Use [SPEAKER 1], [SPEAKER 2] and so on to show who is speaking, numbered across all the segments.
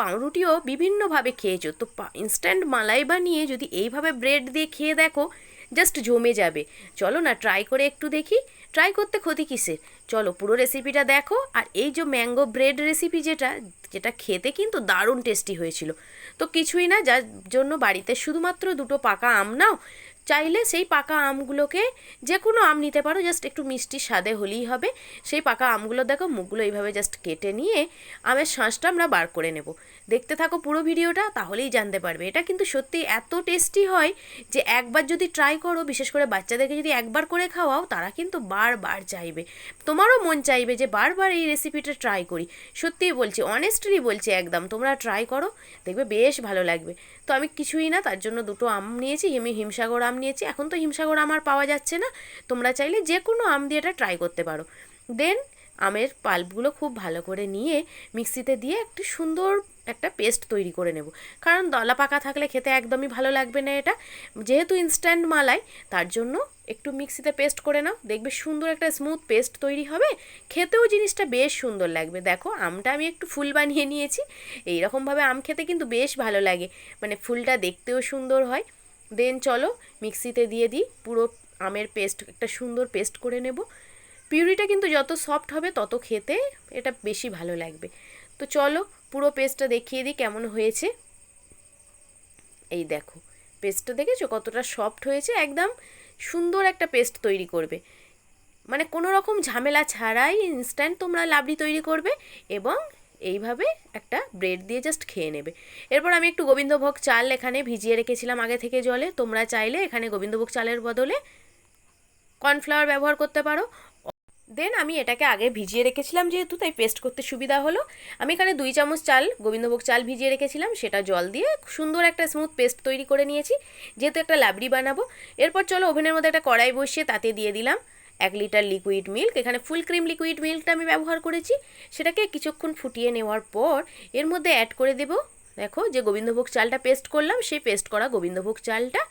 [SPEAKER 1] পাউরুটিও বিভিন্নভাবে খেয়েছো। তো ইনস্ট্যান্ট মালাই বানিয়ে যদি এইভাবে ব্রেড দিয়ে খেয়ে দেখো জাস্ট জমে যাবে। চলো না ট্রাই করে একটু দেখি। ট্রাই করতে ক্ষতি কিসের? চলো, পুরো রেসিপিটা দেখো। আর এই যে ম্যাঙ্গো ব্রেড রেসিপি যেটা যেটা খেতে কিন্তু দারুণ টেস্টি হয়েছিল। তো কিছুই না, যার জন্য বাড়িতে শুধুমাত্র দুটো পাকা আম নাও চাইলে সেই পাকা আমগুলোকে যে কোনো আম নিতে পারো জাস্ট একটু মিষ্টি স্বাদে হলেই হবে। সেই পাকা আমগুলো দেখো, মুখগুলো এইভাবে জাস্ট কেটে নিয়ে আমের শাঁসটা আমরা বার করে নেব। দেখতে থাকো পুরো ভিডিওটা, তাহলেই জানতে পারবে। এটা কিন্তু সত্যি এত টেস্টি হয় যে একবার যদি ট্রাই করো, বিশেষ করে বাচ্চাদেরকে যদি একবার করে খাওয়াও, তারা কিন্তু বারবার চাইবে। তোমারও মন চাইবে যে বারবার এই রেসিপিটা ট্রাই করি। সত্যিই বলছি অনেস্টলি বলছি একদম, তোমরা ট্রাই করো, দেখবে বেশ ভালো লাগবে। তো আমি কিছুই না, তার জন্য দুটো আম নিয়েছি আমি হিমসাগর আম নিয়েছি, এখন তো হিমসাগর আমার পাওয়া যাচ্ছে না। তোমরা চাইলে যে কোনো আম দিয়ে এটা ট্রাই করতে পারো। দেন আমের পাল্পগুলো খুব ভালো করে নিয়ে মিক্সিতে দিয়ে একটি সুন্দর একটা পেস্ট তৈরি করে নেব। কারণ দলা পাকা থাকলে খেতে একদমই ভালো লাগবে না এটা। যেহেতু ইনস্ট্যান্ট মালাই, তার জন্য একটু মিক্সিতে পেস্ট করে নাও। দেখবে সুন্দর একটা স্মুথ পেস্ট তৈরি হবে। খেতেও জিনিসটা বেশ সুন্দর লাগবে। দেখো, আমটা আমি একটু ফুল বানিয়ে নিয়েছি। এইরকমভাবে আম খেতে কিন্তু বেশ ভালো লাগে। মানে ফুলটা দেখতেও সুন্দর হয়। দেন চলো মিক্সিতে দিয়ে দিই, পুরো আমের পেস্ট, একটা সুন্দর পেস্ট করে নেব। পিউরিটা কিন্তু যত সফট হবে তত খেতে এটা বেশি ভালো লাগবে। তো চলো পুরো পেস্টটা দেখিয়ে দিই কেমন হয়েছে। এই দেখো, পেস্টটা দেখেছ কতটা সফট হয়েছে? একদম সুন্দর একটা পেস্ট তৈরি করবে। মানে কোনো রকম ঝামেলা ছাড়াই ইনস্ট্যান্ট তোমরা লাবড়ি তৈরি করবে এবং এইভাবে একটা ব্রেড দিয়ে জাস্ট খেয়ে নেবে। এরপর আমি একটু গোবিন্দভোগ চাল এখানে ভিজিয়ে রেখেছিলাম আগে থেকে জলে। তোমরা চাইলে এখানে গোবিন্দভোগ চালের বদলে কর্নফ্লাওয়ার ব্যবহার করতে পারো। দেন আমি এটাকে আগে ভিজিয়ে রেখেছিলাম যেহেতু, তাই পেস্ট করতে সুবিধা হলো। আমি এখানে দুই চামচ চাল, গোবিন্দভোগ চাল ভিজিয়ে রেখেছিলাম, সেটা জল দিয়ে সুন্দর একটা স্মুথ পেস্ট তৈরি করে নিয়েছি। যেহেতু একটা লাবড়ি বানাবো। এরপর চলো ওভেনের মধ্যে একটা কড়াই বসিয়ে তাতে দিয়ে দিলাম। এক লিটার লিকুইড মিল্ক এখানে ফুল ক্রিম লিকুইড মিল্কটা আমি ব্যবহার করেছি। সেটাকে কিছুক্ষণ ফুটিয়ে নেওয়ার পর এর মধ্যে অ্যাড করে দেব। দেখো যে গোবিন্দভোগ চালটা পেস্ট করলাম, সেই পেস্ট করা গোবিন্দভোগ চালটা।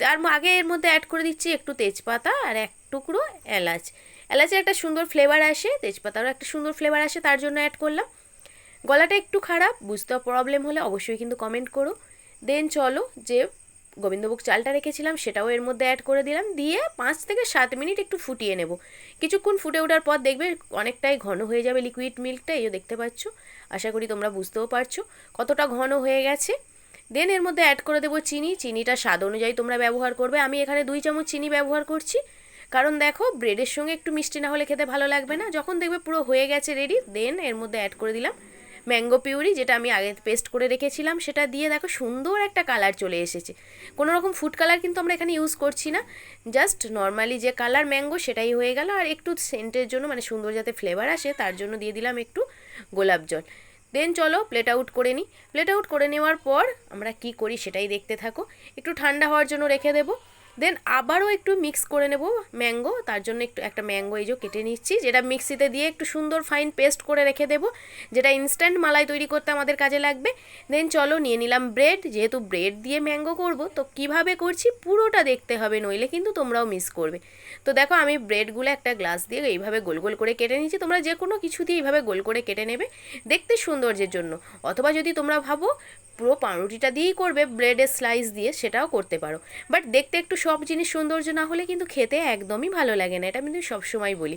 [SPEAKER 1] তার আগে এর মধ্যে অ্যাড করে দিচ্ছি একটু তেজপাতা আর এক টুকরো এলাচ। এলাচের একটা সুন্দর ফ্লেভার আসে, তেজপাতারও একটা সুন্দর ফ্লেভার আসে, তার জন্য অ্যাড করলাম। গলাটা একটু খারাপ, বুঝতে প্রবলেম হলে অবশ্যই কিন্তু কমেন্ট করো। দেন চলো যে গোবিন্দভোগ চালটা রেখেছিলাম, সেটাও এর মধ্যে অ্যাড করে দিলাম। দিয়ে পাঁচ থেকে সাত মিনিট একটু ফুটিয়ে নেব। কিছুক্ষণ ফুটে ওঠার পর দেখবে অনেকটাই ঘন হয়ে যাবে লিকুইড মিল্কটা এই দেখতে পাচ্ছ। আশা করি তোমরা বুঝতেও পারছ কতটা ঘন হয়ে গেছে। দেন এর মধ্যে অ্যাড করে দেবো চিনি। চিনিটা স্বাদ অনুযায়ী তোমরা ব্যবহার করবে। আমি এখানে দুই চামচ চিনি ব্যবহার করছি। কারণ দেখো ব্রেডের সঙ্গে একটু মিষ্টি না হলে খেতে ভালো লাগবে না। যখন দেখবে পুরো হয়ে গেছে রেডি দেন এর মধ্যে অ্যাড করে দিলাম। ম্যাঙ্গো পিউরি, যেটা আমি আগে পেস্ট করে রেখেছিলাম, সেটা দিয়ে দেখো সুন্দর একটা কালার চলে এসেছে। কোনো রকম ফুড কালার কিন্তু আমরা এখানে ইউজ করছি না। জাস্ট নর্মালি যে কালার ম্যাঙ্গো, সেটাই হয়ে গেল। আর একটু সেন্টের জন্য মানে সুন্দর যাতে ফ্লেভার আসে, তার জন্য দিয়ে দিলাম একটু গোলাপ জল। দেন চলো প্লেট আউট করে নিই প্লেট আউট করে নেওয়ার পর আমরা কি করি সেটাই দেখতে থাকো। একটু ঠান্ডা হওয়ার জন্য রেখে দেবো। দেন আবারও একটু মিক্স করে নেব ম্যাঙ্গো তার জন্য একটু, একটা ম্যাঙ্গো এই যে কেটে নিচ্ছি, যেটা মিক্সিতে দিয়ে একটু সুন্দর ফাইন পেস্ট করে রেখে দেবো, যেটা ইনস্ট্যান্ট মালাই তৈরি করতে আমাদের কাজে লাগবে। দেন চলো নিয়ে নিলাম ব্রেড যেহেতু ব্রেড দিয়ে ম্যাঙ্গো করব, তো কীভাবে করছি পুরোটা দেখতে হবে, নইলে কিন্তু তোমরাও মিস করবে। তো দেখো আমি ব্রেডগুলো একটা গ্লাস দিয়ে এইভাবে গোল গোল করে কেটে নিচ্ছি তোমরা যে কোনো কিছু দিয়ে এইভাবে গোল করে কেটে নেবে, দেখতে সৌন্দর্যের জন্য। অথবা যদি তোমরা ভাবো পুরো পাউরুটিটা দিয়েই করবে ব্রেডের স্লাইস দিয়ে সেটাও করতে পারো। বাট দেখতে একটু সব জিনিস সৌন্দর্য না হলে কিন্তু খেতে একদমই ভালো লাগে না, এটা কিন্তু সবসময় বলি।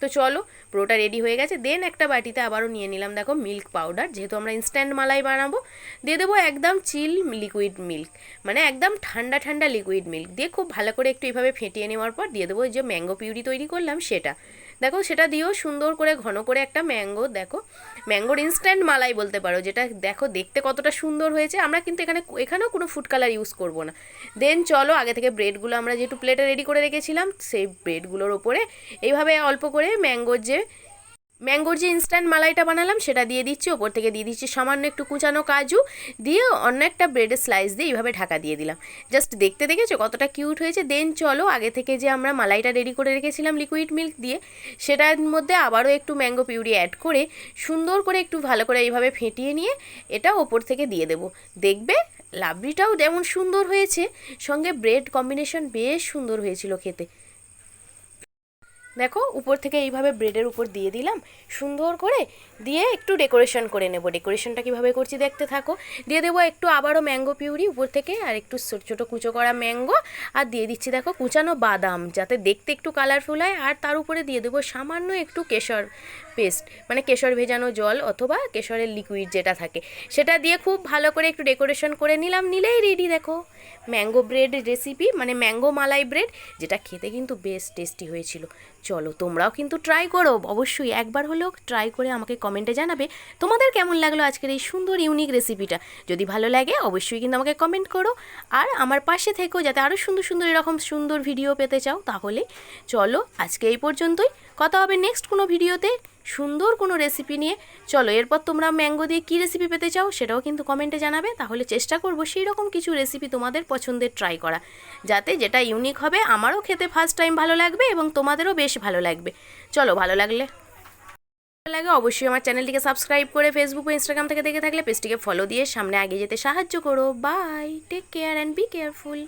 [SPEAKER 1] তো চলো, পুরোটা রেডি হয়ে গেছে দেন একটা বাটিতে আবারও নিয়ে নিলাম, দেখো মিল্ক পাউডার যেহেতু আমরা ইনস্ট্যান্ট মালাই বানাবো, দিয়ে দেবো একদম চিল লিকুইড মিল্ক মানে একদম ঠান্ডা ঠান্ডা লিকুইড মিল্ক দিয়ে খুব ভালো করে একটু এইভাবে ফেটিয়ে নেওয়ার পর দিয়ে দেবো ওই যে ম্যাঙ্গো পিউরি তৈরি করলাম, সেটা। দেখো, সেটা দিয়েও সুন্দর করে, ঘন করে একটা ম্যাঙ্গো, দেখো। ম্যাঙ্গোর ইনস্ট্যান্ট মালাই বলতে পারো, যেটা দেখো, দেখতে কতটা সুন্দর হয়েছে। আমরা কিন্তু এখানে এখানেও কোনো ফুড কালার ইউজ করব না। দেন চলো, আগে থেকে ব্রেডগুলো আমরা যেহেতু প্লেটে রেডি করে রেখেছিলাম, সেই ব্রেডগুলোর ওপরে এইভাবে অল্প করে ম্যাঙ্গোর যে ম্যাঙ্গোর যে ইনস্ট্যান্ট মালাইটা বানালাম, সেটা দিয়ে দিচ্ছি। ওপর থেকে দিয়ে দিচ্ছি সামান্য একটু কুচানো কাজু। দিয়ে অন্য একটা ব্রেডের স্লাইস দিয়ে এইভাবে ঢাকা দিয়ে দিলাম। জাস্ট দেখতে দেখেছ কতটা কিউট হয়েছে? দেন চলো, আগে থেকে যে আমরা মালাইটা রেডি করে রেখেছিলাম লিকুইড মিল্ক দিয়ে, সেটার মধ্যে আবারও একটু ম্যাঙ্গো পিউরি অ্যাড করে, সুন্দর করে একটু ভালো করে এইভাবে ফেটিয়ে নিয়ে, এটা ওপর থেকে দিয়ে দেবো। দেখবে, লাবড়িটাও যেমন সুন্দর হয়েছে, সঙ্গে ব্রেড কম্বিনেশন বেশ সুন্দর হয়েছিল খেতে। দেখো, উপর থেকে এইভাবে ব্রেডের উপর দিয়ে দিলাম। সুন্দর করে দিয়ে একটু ডেকোরেশন করে নেব। ডেকোরেশনটা কীভাবে করছি দেখতে থাকো। দিয়ে দেবো একটু আবারও ম্যাঙ্গো পিউরি উপর থেকে আর একটু ছোটো ছোটো কুচো করা ম্যাঙ্গো। আর দিয়ে দিচ্ছি দেখো কুচানো বাদাম, যাতে দেখতে একটু কালারফুল হয়। আর তার উপরে দিয়ে দেবো সামান্য একটু কেশর পেস্ট মানে কেশর ভেজানো জল অথবা কেশরের লিকুইড যেটা থাকে। সেটা দিয়ে খুব ভালো করে একটু ডেকোরেশন করে নিলাম, নিলেই রেডি দেখো। ম্যাঙ্গো ব্রেড রেসিপি মানে ম্যাঙ্গো মালাই ব্রেড যেটা খেতে কিন্তু বেশ টেস্টি হয়েছিল। চলো, তোমরাও কিন্তু ট্রাই করো, অবশ্যই একবার হলেও ট্রাই করে আমাকে কমেন্টে জানাবে, তোমাদের কেমন লাগল আজকের এই সুন্দর ইউনিক রেসিপিটা যদি ভালো লাগে, অবশ্যই কিন্তু আমাকে কমেন্ট করো। আর আমার পাশে থেকেও যাতে আরও সুন্দর সুন্দর এরকম সুন্দর ভিডিও পেতে চাও, তাহলে চলো আজকে এই পর্যন্তই। কথা হবে নেক্সট কোনো ভিডিওতে সুন্দর কোনো রেসিপি নিয়ে। চলো, এরপর তোমরা ম্যাঙ্গো দিয়ে কী রেসিপি পেতে চাও সেটাও কিন্তু কমেন্টে জানাবে। তাহলে চেষ্টা করব সেই রকম কিছু রেসিপি তোমাদের পছন্দের ট্রাই করা। যাতে যেটা ইউনিক হবে, আমারও খেতে ফার্স্ট টাইম ভালো লাগবে এবং তোমাদেরও বেশ ভালো লাগবে। চলো, ভালো লাগলে ভালো লাগে অবশ্যই আমার চ্যানেলটিকে সাবস্ক্রাইব করে ফেসবুক ও ইনস্টাগ্রাম থেকে দেখে থাকলে পেজটিকে ফলো দিয়ে সামনে আগে যেতে সাহায্য করো। Bye take care and be careful